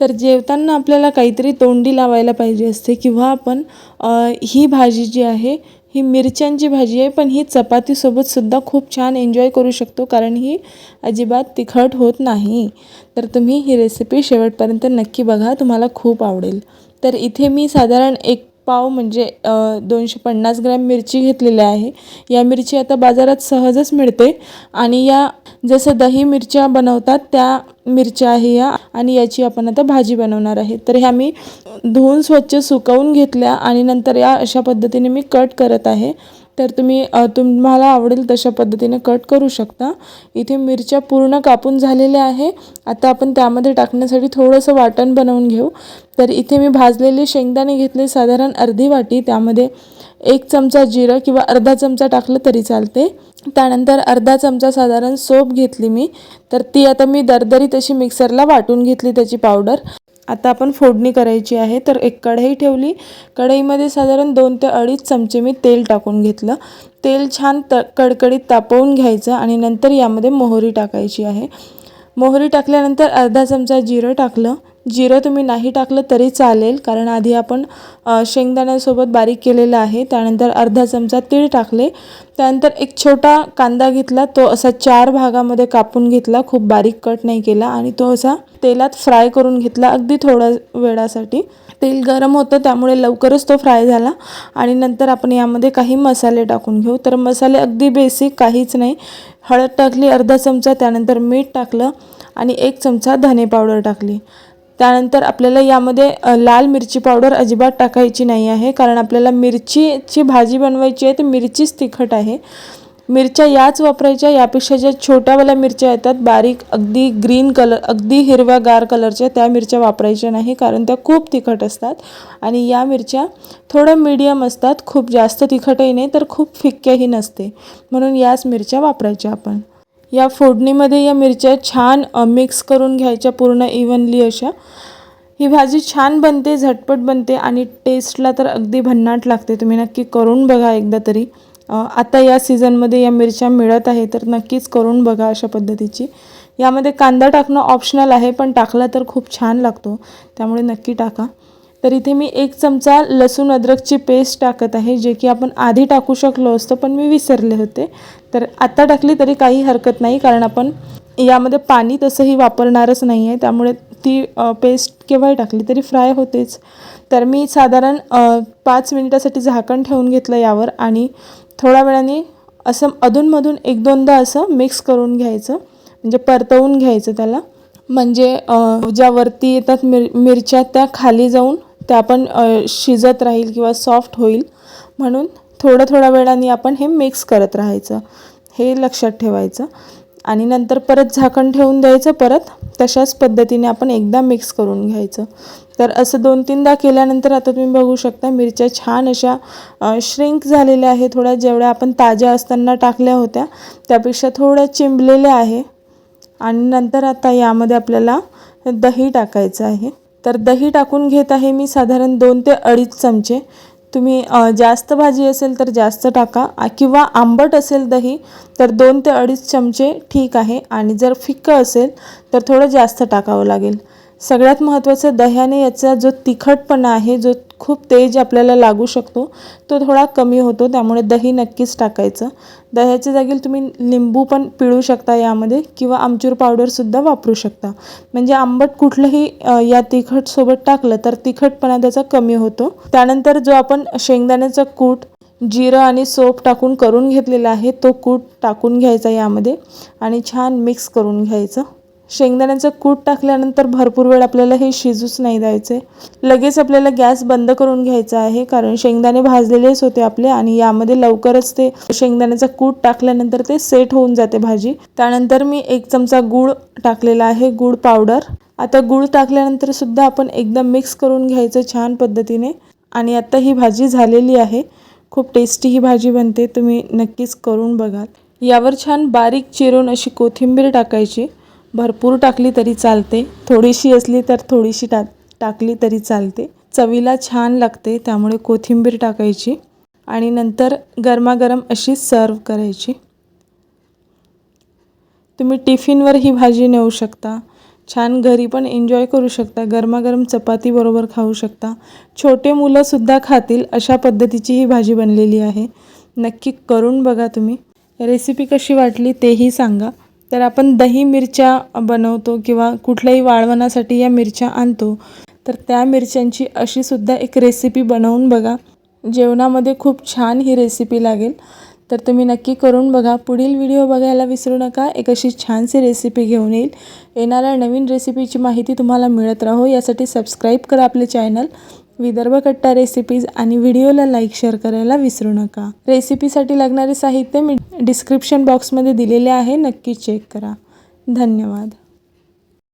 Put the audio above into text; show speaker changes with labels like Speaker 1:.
Speaker 1: तर जेवताना आपल्याला काहीतरी तोंडी लावायला पाहिजे असते किंवा आपण ही भाजी जी आहे ही मिरच्यांची भाजी आहे पण ही चपातीसोबत सुद्धा खूप छान एन्जॉय करू शकतो कारण ही अजिबात तिखट होत नाही. तर तुम्ही ही रेसिपी शेवटपर्यंत नक्की बघा तुम्हाला खूप आवडेल. तर इथे मी साधारण एक पाव म्हणजे दोनशे पन्नास ग्रॅम मिरची घेतलेली आहे. या मिरची आता बाजारात सहजच मिळते आणि या जसं दही मिरच्या बनवतात त्या मिरच्या आहे या आणि याची आपण आता भाजी बनवणार आहे. तर ह्या मी धुवून स्वच्छ सुकवून घेतल्या आणि नंतर या अशा पद्धतीने मी कट करत आहे. तर तुम्ही तुम्हाला आवडेल तशा पद्धतीने कट करू शकता. इथे मिरच्या पूर्ण कापून झालेल्या आहे. आता आपण त्यामध्ये टाकण्यासाठी थोडंसं वाटण बनवून घेऊ. तर इथे मी भाजलेले शेंगदाणे घेतले साधारण अर्धी वाटी. त्यामध्ये एक चमचा जिरं किंवा अर्धा चमचा टाकलं तरी चालते. त्यानंतर अर्धा चमचा साधारण सोप घेतली मी. तर ती आता मी दरदरीत अशी मिक्सरला वाटून घेतली त्याची पावडर आता आपण फोडणी करायची आहे. तर एक कढई ठेवली. कढईमध्ये साधारण दोन ते अडीच चमचे मी तेल टाकून घेतलं. तेल छान त कडकडीत तापवून घ्यायचं आणि नंतर यामध्ये मोहरी टाकायची आहे. मोहरी टाकल्यानंतर अर्धा चमचा जिरं टाकलं. जिरं तुम्ही नाही टाकलं तरी चालेल कारण आधी आपण शेंगदाण्यासोबत बारीक केलेलं आहे त्यानंतर अर्धा चमचा तीळ टाकले त्यानंतर एक छोटा कांदा घेतला तो असा चार भागामध्ये कापून घेतला खूप बारीक कट नाही केला आणि तो असा तेलात फ्राय करून घेतला अगदी थोड्या वेळासाठी. तेल गरम होतं त्यामुळे लवकरच तो फ्राय झाला आणि नंतर आपण यामध्ये काही मसाले टाकून घेऊ. तर मसाले अगदी बेसिक काहीच नाही. हळद टाकली अर्धा चमचा त्यानंतर मीठ टाकलं आणि एक चमचा धने पावडर टाकली. त्यानंतर आपल्याला यामध्ये लाल मिरची पावडर अजिबात टाकायची नाही आहे. कारण आपल्याला मिरचीची भाजी बनवायची आहे तर मिरचीच तिखट आहे. मिरच्या याच वापरायच्या यापेक्षा ज्या छोट्यावाल्या मिरच्या येतात बारीक अगदी ग्रीन कलर अगदी हिरव्या गार कलरच्या त्या मिरच्या वापरायच्या नाही. कारण त्या खूप तिखट असतात. आणि या मिरच्या थोड्या मीडियम असतात खूप जास्त तिखटही नाही तर खूप फिक्क्याही नसते. म्हणून याच मिरच्या वापरायच्या आपण. या फोडणीमध्ये या मिरच्या छान मिक्स करून घ्यायच्या पूर्ण इव्हनली अशा. ही भाजी छान बनते झटपट बनते आणि टेस्टला तर अगदी भन्नाट लागते. तुम्ही नक्की करून बघा एकदा तरी. आता या सीझनमध्ये या मिरच्या मिळत आहे तर नक्कीच करून बघा अशा पद्धतीची. यामध्ये कांदा टाकणं ऑप्शनल आहे पण टाकला तर खूप छान लागतो. त्यामुळे नक्की टाका. तर इथे मी एक चमचा लसूण अद्रकची पेस्ट टाकत आहे जे की आपण आधी टाकू शकलो असतो पण मी विसरले होते. तर आत्ता टाकली तरी काही हरकत नाही कारण आपण यामध्ये पाणी तसंही वापरणारच नाही आहे त्यामुळे ती पेस्ट केव्हाही टाकली तरी फ्राय होतेच. तर मी साधारण पाच मिनिटासाठी झाकण ठेवून घेतलं यावर आणि थोड्या वेळाने असं अधूनमधून एक दोनदा असं मिक्स करून घ्यायचं म्हणजे परतवून घ्यायचं त्याला. म्हणजे ज्या वरती येतात मिर मिरच्या त्या खाली जाऊन त्या पण शिजत राहील किंवा सॉफ्ट होईल म्हणून थोडं थोड्या वेळाने आपण हे मिक्स करत राहायचं. हे लक्षात ठेवायचं. आणि नंतर परत झाकण ठेवून द्यायचं परत. तशाच पद्धतीने आपण एकदा मिक्स करून घ्यायचं. तर असं दोन तीनदा केल्यानंतर आता तुम्ही बघू शकता मिरच्या छान अशा श्रिंक झालेल्या आहे थोड्या जेवढ्या आपण ताज्या असताना टाकल्या होत्या त्यापेक्षा थोड्या चिंबलेल्या आहे. आणि नंतर आता यामध्ये आपल्याला दही टाकायचं आहे. तर दही टाकून घेत आहे मी साधारण दोन ते अडीच चमचे. तुम्ही जास्त भाजी असेल तर जास्त टाका. किंवा आंबट असेल दही तर दोन ते अडीच चमचे ठीक आहे. आणि जर फिक्कं असेल तर थोडं जास्त टाकावं लागेल. सगळ्यात महत्त्वाचं दह्याने याचा जो तिखटपणा आहे जो खूप तेज आपल्याला लागू शकतो तो थोडा कमी होतो. त्यामुळे दही नक्कीच टाकायचं. दह्याच्या जागी तुम्ही लिंबू पण पिळू शकता यामध्ये किंवा आमचूर पावडरसुद्धा वापरू शकता. म्हणजे आंबट कुठलंही या तिखटसोबत टाकलं तर तिखटपणा त्याचा कमी होतो. त्यानंतर जो आपण शेंगदाण्याचा कूट जिरं आणि सोप टाकून करून घेतलेला आहे तो कूट टाकून घ्यायचा यामध्ये आणि छान मिक्स करून घ्यायचं. शेंगदाण्याचं कूट टाकल्यानंतर भरपूर वेळ आपल्याला हे शिजूच नाही द्यायचे. लगेच आपल्याला गॅस बंद करून घ्यायचा आहे कारण शेंगदाणे भाजलेलेच होते आपले आणि यामध्ये लवकरच ते शेंगदाण्याचं कूट टाकल्यानंतर ते सेट होऊन जाते भाजी. त्यानंतर मी एक चमचा गूळ टाकलेला आहे गूळ पावडर. आता गूळ टाकल्यानंतर सुद्धा आपण एकदम मिक्स करून घ्यायचं छान पद्धतीने. आणि आता ही भाजी झालेली आहे. खूप टेस्टी ही भाजी बनते तुम्ही नक्कीच करून बघाल. यावर छान बारीक चिरून अशी कोथिंबीर टाकायची. भरपूर टाकली तरी चालते. थोडीशी असली तर थोडीशी टा टाकली तरी चालते. चवीला छान लागते त्यामुळे कोथिंबीर टाकायची आणि नंतर गरमागरम अशी सर्व करायची. तुम्ही टिफिनवर ही भाजी नेऊ शकता. छान घरी पण एन्जॉय करू शकता. गरमागरम चपातीबरोबर खाऊ शकता. छोटे मुलंसुद्धा खातील अशा पद्धतीची ही भाजी बनलेली आहे. नक्की करून बघा तुम्ही. रेसिपी कशी वाटली तेही सांगा. तर आपण दही मिरच्या बनवतो किंवा कुठल्याही वाळवणासाठी या मिरच्या आणतो. तर त्या मिरच्यांची अशी सुद्धा एक रेसिपी बनवून बघा. जेवणामध्ये खूप छान ही रेसिपी लागेल. तर तुम्ही नक्की करून बघा. पुढील व्हिडिओ बघायला विसरू नका. एक अशी छानशी रेसिपी घेऊन येईल. येणाऱ्या नवीन रेसिपीची माहिती तुम्हाला मिळत राहो. यासाठी सबस्क्राईब करा आपले चॅनल विदर्भ कट्टा रेसिपीज आणि व्हिडिओला लाईक शेअर करायला विसरू नका. रेसिपीसाठी लागणारे साहित्य मी डिस्क्रिप्शन बॉक्समध्ये दिलेले आहे. नक्की चेक करा. धन्यवाद.